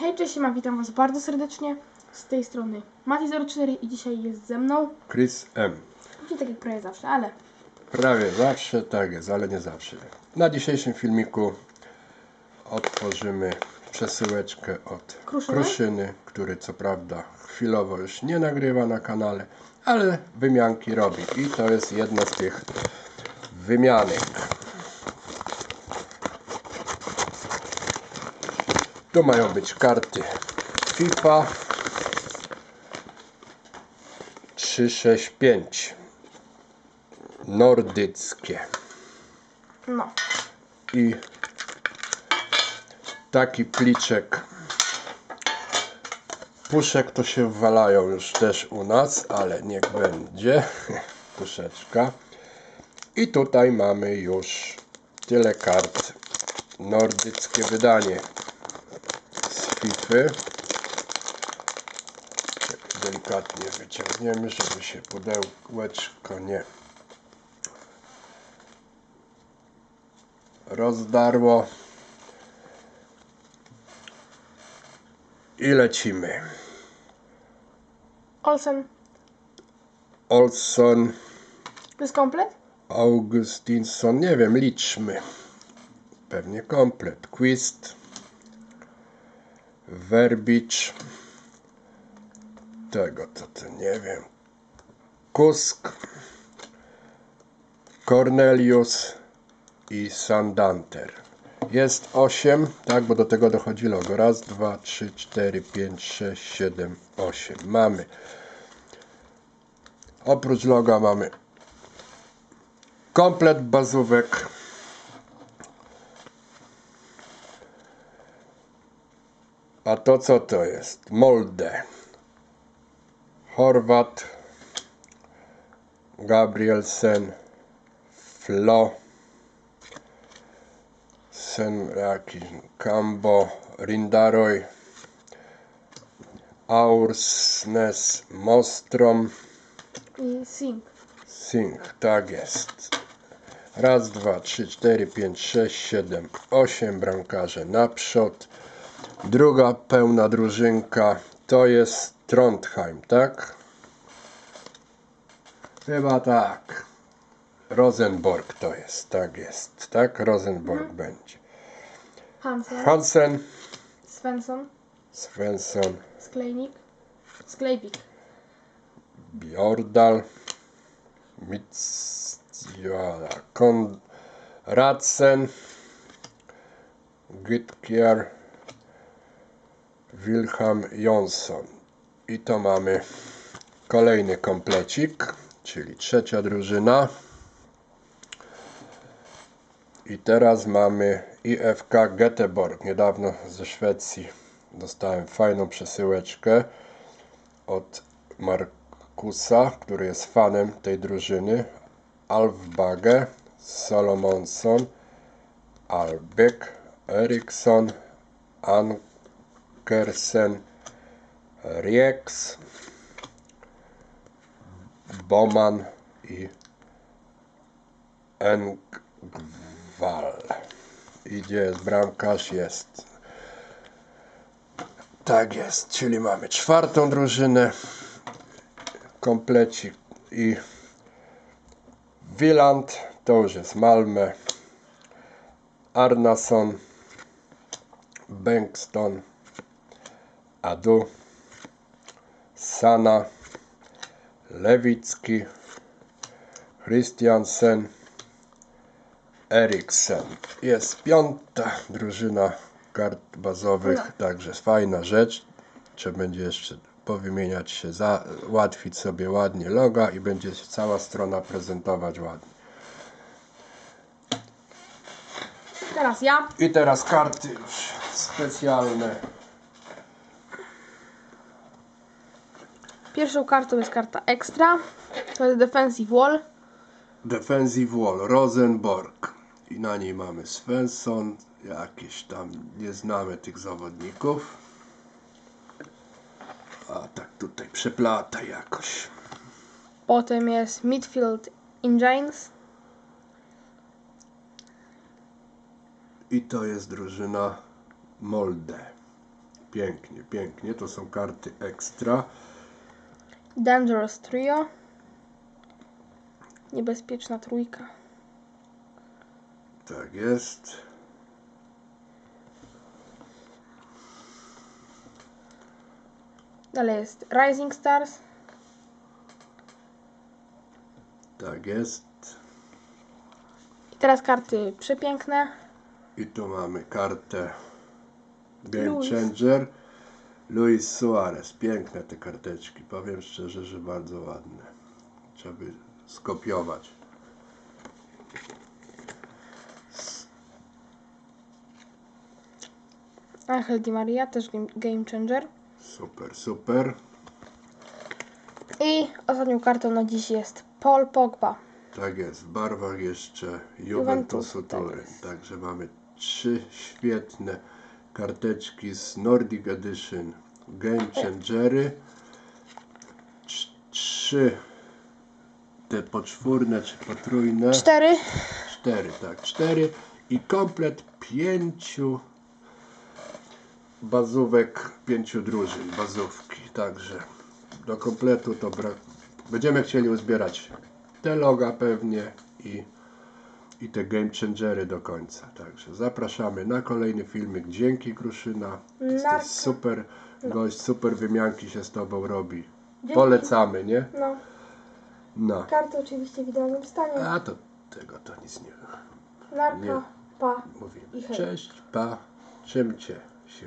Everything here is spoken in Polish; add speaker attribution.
Speaker 1: Hej, cześć, ma witam was bardzo serdecznie. Z tej strony Mati04 i dzisiaj jest ze mną.
Speaker 2: Chris M.
Speaker 1: Czyli tak jak prawie zawsze, ale
Speaker 2: Prawie zawsze tak jest, ale nie zawsze. Na dzisiejszym filmiku otworzymy przesyłeczkę od
Speaker 1: Kruszyny?
Speaker 2: Kruszyny, który co prawda chwilowo już nie nagrywa na kanale, ale wymianki robi i to jest jedna z tych wymianek. Tu mają być karty FIFA 365 nordyckie.
Speaker 1: No.
Speaker 2: i taki pliczek. Puszek to się walają już też u nas, ale niech będzie. Puszeczka. I tutaj mamy już tyle kart. Nordyckie wydanie FIFA Tak delikatnie wyciągniemy, żeby się pudełeczko nie rozdarło. I lecimy.
Speaker 1: Olsen,
Speaker 2: Olson,
Speaker 1: to jest komplet?
Speaker 2: Augustinson, nie wiem, liczmy. Pewnie komplet. Quist, Verbicz, tego to, to nie wiem. Kusk, Cornelius i Sandanter. Jest 8, tak, bo do tego dochodzi logo. Raz, dwa, trzy, cztery, pięć, sześć, siedem, osiem. Mamy. Oprócz loga mamy komplet bazówek. A to co to jest? Molde. Horvat. Gabrielsen. Flo. Sen jakiś Kambo. Rindaroy. Aursnes Mostrom.
Speaker 1: I Sing.
Speaker 2: Sing, tak jest. Raz, dwa, trzy, cztery, pięć, sześć, siedem, osiem bramkarze naprzód. Druga pełna drużynka to jest Trondheim, tak? Chyba tak. Rosenborg to jest, tak jest, tak? Rosenborg będzie.
Speaker 1: Hansen,
Speaker 2: Hansen,
Speaker 1: Svensson,
Speaker 2: Svensson,
Speaker 1: Sklejnik, Sklejpik,
Speaker 2: Bjordal, Mitsjala, Konradsen, Gytkier, Wilhelm Jonsson. I to mamy kolejny komplecik, czyli trzecia drużyna. I teraz mamy IFK Göteborg. Niedawno ze Szwecji dostałem fajną przesyłeczkę od Markusa, który jest fanem tej drużyny. Alfbage, Solomonsson, Albeck, Eriksson, Ankersen, Rieks, Boman i Engwall. I gdzie jest bramkarz? Jest. Tak jest, czyli mamy czwartą drużynę komplecik i Wieland, to już jest Malmö, Arnason, Bengtsson, Adu, Sana, Lewicki, Christiansen, Eriksen. Jest piąta drużyna kart bazowych,
Speaker 1: No.
Speaker 2: także fajna rzecz. Trzeba będzie jeszcze powymieniać się, załatwić sobie ładnie loga i będzie się cała strona prezentować ładnie.
Speaker 1: Teraz ja.
Speaker 2: I teraz karty już specjalne.
Speaker 1: Pierwszą kartą jest karta Extra. To jest Defensive Wall.
Speaker 2: Defensive Wall, Rosenborg. I na niej mamy Svensson, jakieś tam, nie znamy tych zawodników. A tak tutaj przeplata jakoś.
Speaker 1: Potem jest Midfield Engines.
Speaker 2: I to jest drużyna Molde. Pięknie, pięknie. To są karty ekstra.
Speaker 1: Dangerous Trio. Niebezpieczna trójka.
Speaker 2: Tak jest.
Speaker 1: Dalej jest Rising Stars.
Speaker 2: Tak jest.
Speaker 1: I teraz karty przepiękne.
Speaker 2: I tu mamy kartę Game. Changer. Luis Suarez. Piękne te karteczki. Powiem szczerze, że bardzo ładne. Trzeba by skopiować.
Speaker 1: Angel Di Maria, też game, Changer.
Speaker 2: Super, super.
Speaker 1: I ostatnią kartą na dziś jest Paul Pogba.
Speaker 2: Tak jest. W barwach jeszcze
Speaker 1: Juventusu,
Speaker 2: Juventusu
Speaker 1: tak
Speaker 2: Turin.
Speaker 1: jest.
Speaker 2: Także mamy trzy świetne karteczki z Nordic Edition Game Changery. Trz- Trzy te poczwórne czy potrójne.
Speaker 1: Cztery.
Speaker 2: Cztery, tak, cztery i komplet pięciu bazówek, pięciu drużyn, bazówki. Także do kompletu to brak. Będziemy chcieli uzbierać te loga pewnie i, i te game changery do końca. Także zapraszamy na kolejny filmik. Dzięki Kruszyna. Jesteś super gość, super wymianki się z Tobą robi. Polecamy, nie?
Speaker 1: No,
Speaker 2: No.
Speaker 1: karty oczywiście w idealnym stanie.
Speaker 2: A to tego to nic nie
Speaker 1: Narka,
Speaker 2: nie.
Speaker 1: pa.
Speaker 2: mówimy. Cześć, pa, czymcie się